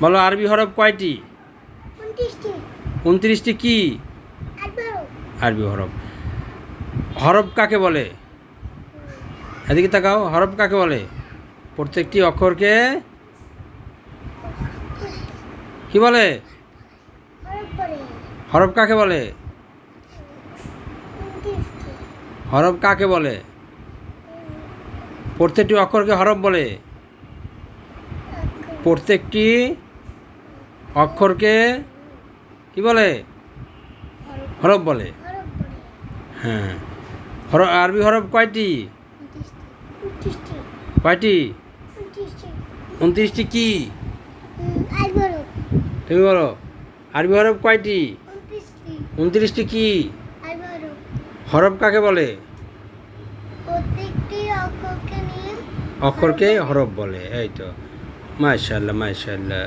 বলো আরবি হরফ কয়টি? উনত্রিশটি। কি? আরবি হরফ। হরফ। কাকে বলে? এদিকে তাকাও হরফ কাকে বলে? প্রত্যেকটি অক্ষরকে কি বলে? হরফ কাকে বলে? হরফ কাকে বলে? প্রত্যেকটি অক্ষরকে হরফ বলে। প্রত্যেকটি অক্ষরকে কি বলে? হরফ বলে। হ্যাঁ। হর আরবি হরফ কয়টি? কয়টি? উনত্রিশটি কি? তুমি বলো। আরবি হরফ কয়টি? উনত্রিশটি কি? হরফ কাকে বলে? অক্ষরকে হরফ বলে, এই তো। মাশাল্লাহ মাশাল্লাহ